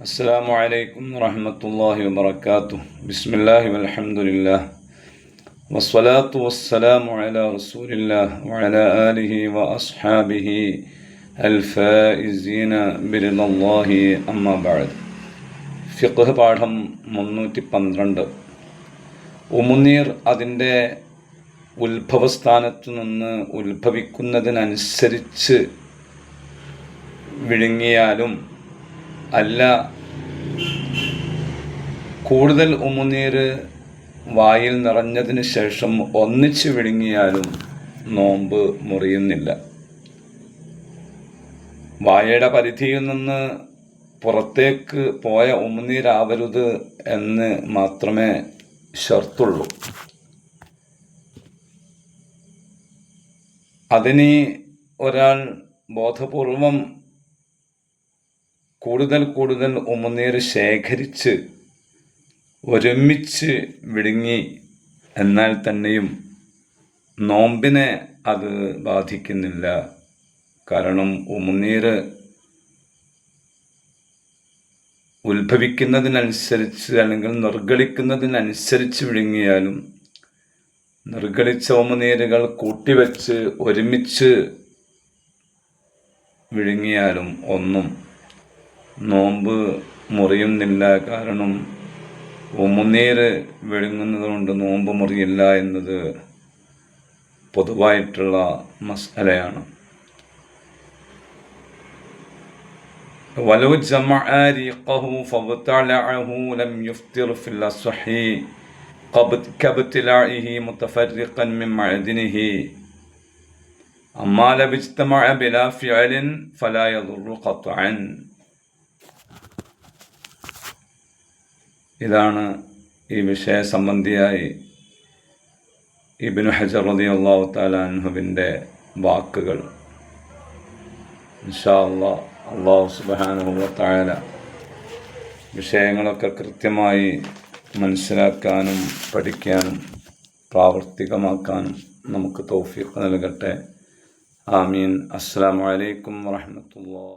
السلام عليكم ورحمة الله وبركاته بسم الله والحمد لله والصلاة والسلام على رسول الله وعلى آله وأصحابه الفائزين برضا الله أما بعد ഫിഖ് പാഠം മുന്നൂറ്റി പന്ത്രണ്ട് ഉമുനീർ അതിൻ്റെ ഉത്ഭവസ്ഥാനത്തു നിന്ന് ഉത്ഭവിക്കുന്നതിനനുസരിച്ച് വിഴുങ്ങിയാലും അല്ല. കൂടുതൽ ഉമുനീർ വായിൽ നിറഞ്ഞതിന് ശേഷം ഒന്നിച്ച് വിഴുങ്ങിയാലും നോമ്പ് മുറിയുന്നില്ല. വായയുടെ പരിധിയിൽ നിന്ന് പുറത്തേക്ക് പോയ ഉമിനീരാവരുത് എന്ന് മാത്രമേ ഷർത്തുള്ളൂ. അതിനി ഒരാൾ ബോധപൂർവം കൂടുതൽ കൂടുതൽ ഉമനീർ ശേഖരിച്ച് ഒരുമിച്ച് വിഴുങ്ങി എന്നാൽ തന്നെയും നോമ്പിനെ അത് ബാധിക്കുന്നില്ല. കാരണം ഉമനീർ ഉത്ഭവിക്കുന്നതിനനുസരിച്ച് അല്ലെങ്കിൽ നിർഗളിക്കുന്നതിനനുസരിച്ച് വിഴുങ്ങിയാലും നിർഗളിച്ച ഉമനീരുകൾ കൂട്ടിവെച്ച് ഒരുമിച്ച് വിഴുങ്ങിയാലും ഒന്നും നോമ്പ് മുറിയുന്നില്ല കാരണം ഉമുനീര് വിഴുങ്ങുന്നത് കൊണ്ട് നോമ്പ് മുറിയില്ല എന്നത് പൊതുവായിട്ടുള്ള മസലയാണ് ولو جمع ريقه فابتلعه لم يفطر في الأصح كابتلاعه متفرقا من معدنه أما لو اجتمع بلا فعل فلا يضر قطعا ഇതാണ് ഈ വിഷയ സംബന്ധിയായി ഇബിനു ഹജർ റതി അള്ളാഹു താലാൻഹുവിന്റെ വാക്കുകൾ. ഇൻഷാ അള്ളാഹ് അള്ളാഹു സുബാനുഭവത്തായ വിഷയങ്ങളൊക്കെ കൃത്യമായി മനസ്സിലാക്കാനും പഠിക്കാനും പ്രാവർത്തികമാക്കാനും നമുക്ക് തൗഫീഖ് നൽകട്ടെ. ആമീൻ. അസ്സാം വലൈക്കും വാഹമത്തല്ലാ